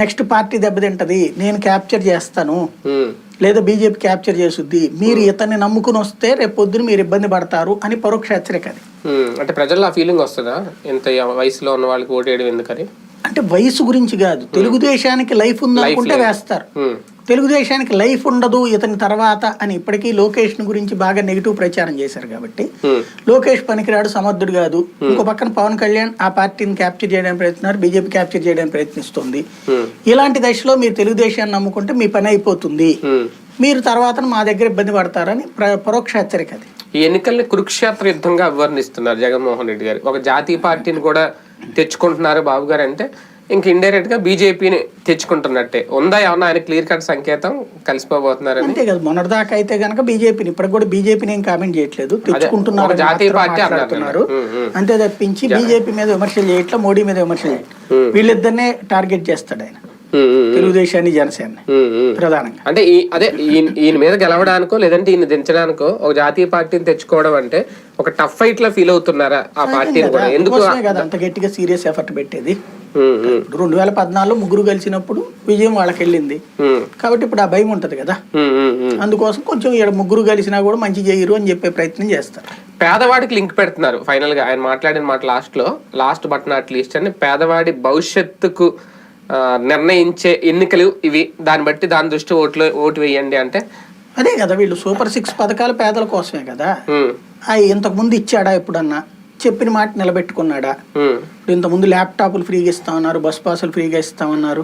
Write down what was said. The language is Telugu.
నెక్స్ట్ పార్టీ దెబ్బతింటది నేను క్యాప్చర్ చేస్తాను. లేదా బీజేపీ క్యాప్చర్ చేసుద్ది. మీరు ఇతన్ని నమ్ముకుని వస్తే రేపు పొద్దున మీరు ఇబ్బంది పడతారు అని పరోక్ష హెచ్చరిక అది. అంటే ప్రజల్లో ఆ ఫీలింగ్ వస్తుందా? ఇంత వయసులో ఉన్న వాళ్ళకి ఓటేయడం ఎందుకని? అంటే వయసు గురించి కాదు. తెలుగుదేశానికి లైఫ్ ఉందనుకుంటే. వేస్తారు. తెలుగుదేశానికి లైఫ్ ఉండదు ఇతని తర్వాత అని ఇప్పటికీ లోకేష్ గురించి బాగా నెగిటివ్ ప్రచారం చేశారు కాబట్టి. లోకేష్ పనికిరాడు సమర్థుడు కాదు. ఇంకో పక్కన పవన్ కళ్యాణ్ ఆ పార్టీని క్యాప్చర్ చేయడానికి ప్రయత్నిస్తున్నారు బీజేపీ క్యాప్చర్ చేయడానికి ప్రయత్నిస్తుంది. ఇలాంటి దశలో మీరు తెలుగుదేశాన్ని నమ్ముకుంటే మీ పని అయిపోతుంది. మీరు తర్వాత మా దగ్గర ఇబ్బంది పడతారని ప్ర- పరోక్ష హెచ్చరిక అది. ఈ ఎన్నికల్ని కురుక్షేత్ర యుద్ధంగా అభివర్ణిస్తున్నారు జగన్మోహన్ రెడ్డి గారు. ఒక జాతీయ పార్టీని కూడా తెచ్చుకుంటున్నారు బాబు గారు అంటే ఇంక ఇండైరెక్ట్గా బీజేపీని తెచ్చుకుంటున్నట్టే. ఉందా ఏమన్నా ఆయన క్లియర్ కట్ సంకేతం? కలిసిపోబోతున్నారని? అంతే కదా మొన్నటిదాకా అయితే కనుక బీజేపీని ఇప్పటికి కూడా బీజేపీని ఏం కామెంట్ చేయట్లేదు. తెచ్చుకుంటున్నారు జాతీయ పార్టీ ఉమ్. అంతే తప్పించి బీజేపీ మీద విమర్శలు చేయట్లా మోడీ మీద విమర్శలు చేయట్లేదు వీళ్ళిద్దరినే టార్గెట్ చేస్తాడు ఆయన. తెలుగుదేశాన్ని ఉమ్. ప్రధానంగా. అంటే అదే ఈయన మీద గెలవడానికో లేదంటే ఈయన దించడానికో ఒక జాతీయ పార్టీని తెచ్చుకోవడం అంటే ఒక టఫ్ ఫైట్లో ఫీల్ అవుతున్నారా ఆ పార్టీని కూడా? ఎందుకు అంత గట్టిగా సీరియస్ ఎఫర్ట్ పెట్టేది? రెండు వేల పద్నాలుగులో ముగ్గురు కలిసినప్పుడు విజయం వాళ్ళకి వెళ్ళింది కాబట్టి ఇప్పుడు ఆ భయం ఉంటది కదా. అందుకోసం కొంచెం ఇక్కడ ముగ్గురు కలిసినా కూడా మంచి చేయరు అని చెప్పే ప్రయత్నం చేస్తారు. పేదవాడికి లింక్ పెడుతున్నారు. ఫైనల్గా ఆయన మాట్లాడిన మాట లాస్ట్లో లాస్ట్ బట్ నాట్ లీస్ట్ అని పేదవాడి భవిష్యత్తుకు నిర్ణయించే ఎన్నికలు ఇవి. దాన్ని బట్టి దాని దృష్టి ఓట్లు ఓటు వేయండి అంటే. అదే కదా వీళ్ళు సూపర్ సిక్స్ పథకాలు పేదల కోసమే కదా. ఇంతకు ముందు ఇచ్చాడా ఎప్పుడన్నా? చెప్పిన మాట నిలబెట్టుకున్నాడా? ఇంతకుముందు ల్యాప్టాప్లు ఫ్రీగా ఇస్తామన్నారు బస్ పాసులు ఫ్రీగా ఇస్తామన్నారు